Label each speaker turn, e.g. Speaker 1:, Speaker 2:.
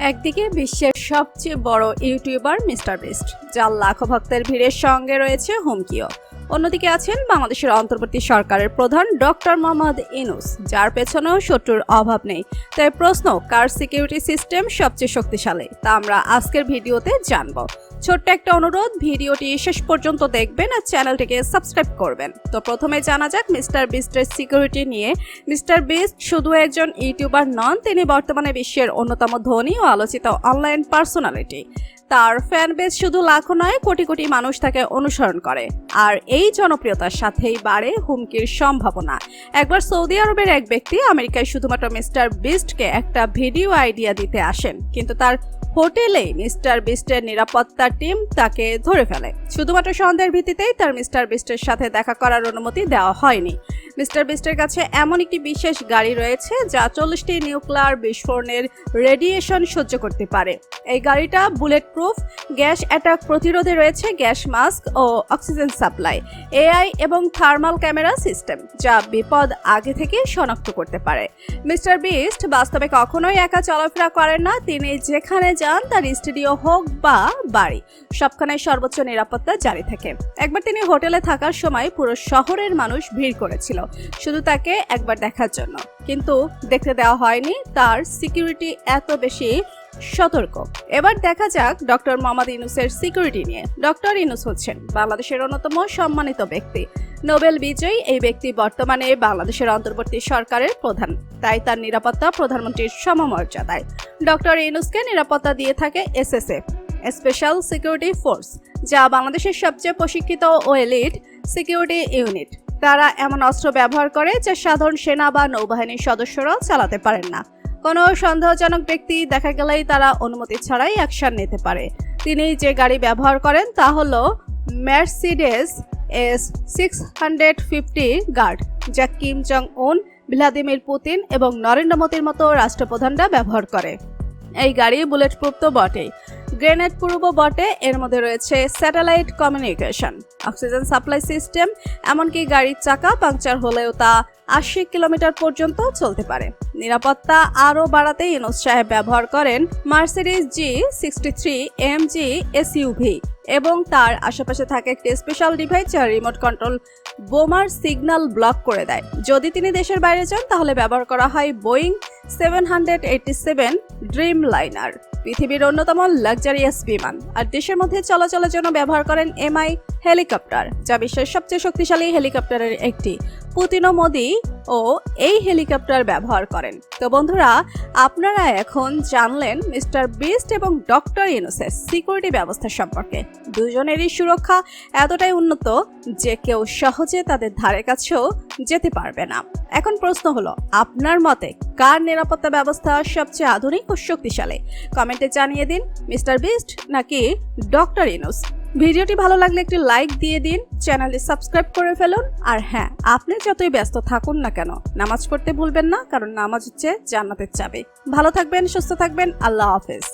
Speaker 1: একদিকে বিশ্বের সবচেয়ে বড় ইউটিউবার মিস্টার বিস্ট যার লাখো ভক্তের ভিড়ের সঙ্গে রয়েছে হুমকিও। অন্যদিকে আছেন বাংলাদেশের অন্তর্বর্তী সরকারের প্রধান ডক্টর মোহাম্মদ ইনুস যার পেছনেও শত্রুর অভাব নেই। তাই প্রশ্ন, কার সিকিউরিটি সিস্টেম সবচেয়ে শক্তিশালী? তা আমরা আজকের ভিডিওতে জানব। ছোট্ট একটা অনুরোধ, ভিডিওটি শেষ পর্যন্ত দেখবেন আর চ্যানেলটিকে সাবস্ক্রাইব করবেন। তো প্রথমে জানা যাক মিস্টার বিস্টের সিকিউরিটি নিয়ে। মিস্টার বিস্ট শুধু একজন ইউটিউবার নন, তিনি বর্তমানে বিশ্বের অন্যতম ধনী ও আলোচিত অনলাইন পার্সোনালিটি। তার ফ্যান বেস শুধু লাখো নয়, কোটি কোটি মানুষ তাকে অনুসরণ করে। আর এই জনপ্রিয়তার সাথেই বাড়ে হুমকির সম্ভাবনা। একবার সৌদি আরবের এক ব্যক্তি আমেরিকায় শুধুমাত্র মিস্টার বিস্টকে একটা ভিডিও আইডিয়া দিতে আসেন, কিন্তু তার হোটেলে মিস্টার বিস্টের নিরাপত্তা টিম তাকে ধরে ফেলে। শুধুমাত্র সন্দেহের ভিত্তিতেই তার মিস্টার বিস্টের সাথে দেখা করার অনুমতি দেওয়া হয়নি। মিস্টার বিস্টের কাছে এমন একটি বিশেষ গাড়ি রয়েছে যা চল্লিশটি নিউক্লিয়ার বিস্ফোরণের রেডিয়েশন সহ্য করতে পারে। এই গাড়িটা বুলেট প্রুফ গ্যাস অ্যাটাক প্রতিরোধে রয়েছে গ্যাস মাস্ক ও অক্সিজেন সাপ্লাই, এআই এবং থার্মাল ক্যামেরা সিস্টেম, যা বিপদ আগে থেকে শনাক্ত করতে পারে। মিস্টার বিস্ট বাস্তবে কখনোই একা চলাফেরা করেন না, তিনি যেখানে যান তার স্টুডিও হোক বা বাড়ি, সবখানে সর্বোচ্চ নিরাপত্তা জারি থাকে। একবার তিনি হোটেলে থাকার সময় পুরো শহরের মানুষ ভিড় করেছিল। শুধু তাকে একবার দেখার জন্য। কিন্তু দেখতে দেওয়া হয়নি তার সিকিউরিটি এত বেশি সতর্ক। এবার দেখা যাক ডক্টর মোহাম্মদ ইনুসের সিকিউরিটি নিয়ে। ডক্টর ইনুস হচ্ছেন বাংলাদেশের অন্যতম সম্মানিত ব্যক্তি। নোবেল বিজয়ী এই ব্যক্তি বর্তমানে বাংলাদেশের অন্তর্বর্তী সরকারের প্রধান। তাই তার নিরাপত্তা প্রধানমন্ত্রীর সমমর্যাদায়। ডক্টর ইনুসকে নিরাপত্তা দিয়ে থাকে এসএসএফ স্পেশাল সিকিউরিটি ফোর্স যা বাংলাদেশের সবচেয়ে প্রশিক্ষিত ও এলিট সিকিউরিটি ইউনিট তারা এমন অস্ত্র ব্যবহার করে যা সাধারণ সেনা বা নৌবাহিনীর সদস্যরাও চালাতে পারেন না। কোনো সন্দেহজনক ব্যক্তি দেখা গেলেই তারা অনুমতি ছাড়াই অ্যাকশন নিতে পারে। তিনি যে গাড়ি ব্যবহার করেন তা হল Mercedes S six hundred fifty guard যা Kim Jong Un Vladimir Putin এবং নরেন্দ্র মোদীর মতো রাষ্ট্রপ্রধানরা ব্যবহার করে। এই গাড়ি বুলেট প্রুফ তো বটেই। গ্রেনেড পূর্ব বটে, এর মধ্যে রয়েছে satellite communication, oxygen supply system, এমনকি গাড়ির চাকা পাংচার হলেও তা আশি কিলোমিটার পর্যন্ত চলতে পারে। নিরাপত্তা আরও বাড়াতে ইনুস সাহেব ব্যবহার করেন Mercedes G sixty three M G SUV এবং তার আশেপাশে থাকে একটি স্পেশাল ডিভাইস যা রিমোট কন্ট্রোল বোমার সিগন্যাল ব্লক করে দেয়। যদি তিনি দেশের বাইরে যান, তাহলে ব্যবহার করা হয় Boeing seven hundred eighty seven Dreamliner পৃথিবীর অন্যতম লাক্সারিয়াস বিমান। আর দেশের মধ্যে চলাচলের জন্য ব্যবহার করেন এমআই হেলিকপ্টার যা বিশ্বের সবচেয়ে শক্তিশালী হেলিকপ্টারের একটি। পুতিন মোদি ও এই হেলিকপ্টার ব্যবহার করেন। তো বন্ধুরা, আপনারা এখন জানলেন মিস্টার বিস্ট এবং ডক্টর ইউনুসের সিকিউরিটি ব্যবস্থা সম্পর্কে। দুজনেরই সুরক্ষা এতটাই উন্নত যে কেউ সহজে তাদের ধারে কাছেও যেতে পারবে না। এখন প্রশ্ন হলো, আপনার মতে কার নিরাপত্তা ব্যবস্থা সবচেয়ে আধুনিক ও শক্তিশালী? কমেন্টে জানিয়ে দিন মিস্টার বিস্ট নাকি ডক্টর ইনুস ভিডিওটি ভালো লাগলে একটি লাইক দিয়ে দিন, চ্যানেলটি সাবস্ক্রাইব করে ফেলুন, আর হ্যাঁ আপনি যতই ব্যস্ত থাকুন না কেন, নামাজ পড়তে ভুলবেন না, কারণ নামাজ হচ্ছে জান্নাতের চাবি। ভালো থাকবেন, সুস্থ থাকবেন, আল্লাহ হাফেজ।